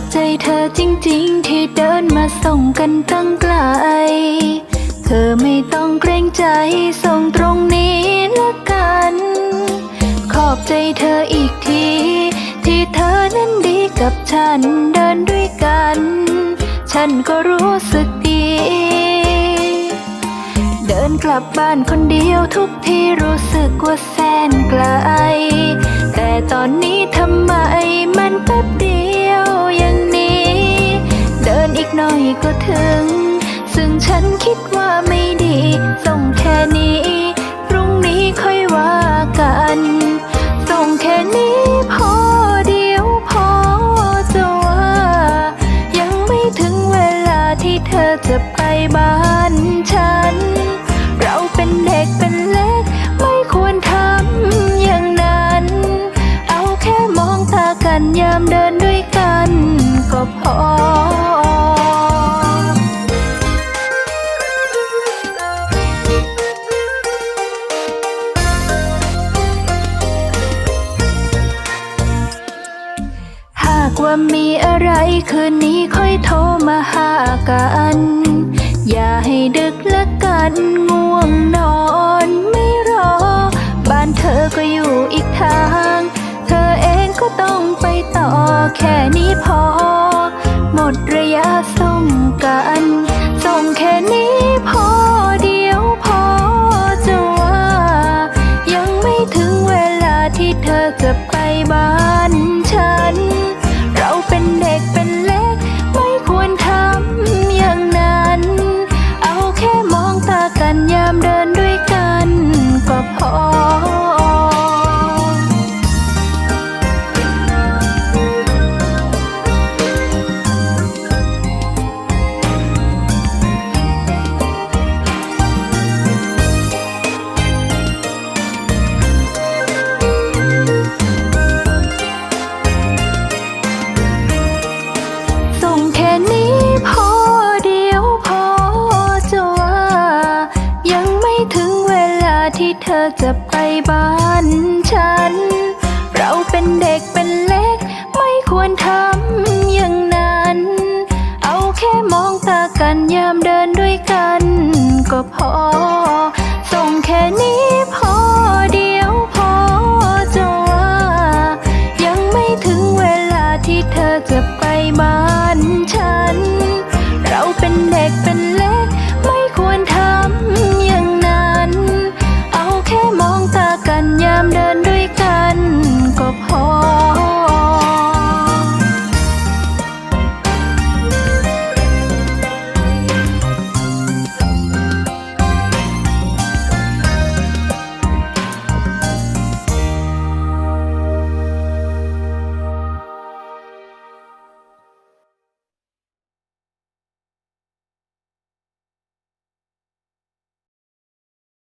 อบใจเธอจริงๆ ที่เดินมาส่งกันตั้งไกล เธอไม่ต้องเกรงใจส่งตรงนี้ละกัน ขอบใจเธออีกที ที่เธอนั้นดีกับฉันเดินด้วยกัน ฉันก็รู้สึกดี เดินกลับบ้านคนเดียวทุกทีรู้สึกว่าแสนไกล แต่ตอนนี้ทำไมมันแป๊บ ก็ถึง ซึ่งฉันคิดว่าไม่ดี ส่งแค่นี้ พรุ่งนี้ค่อยว่ากัน ส่งแค่นี้พอเดียวพอจะว่า ยังไม่ถึงเวลาที่เธอจะไปบ้านฉัน เราเป็นเด็กเป็น ว่ามีอะไรคืนนี้ค่อยโทรมาหากัน อย่าให้ดึกละกันง่วงนอนไม่รอ บ้านเธอก็อยู่อีกทาง เธอเองก็ต้องไปต่อแค่นี้พอามเดินด้วยกันก็พอ จะไปบ้านฉัน เราเป็นเด็กเป็นเล็ก ไม่ควรทำอย่างนั้น เอาแค่มองตากันยามเดินด้วยกันก็พอส่งแค่นี้พอ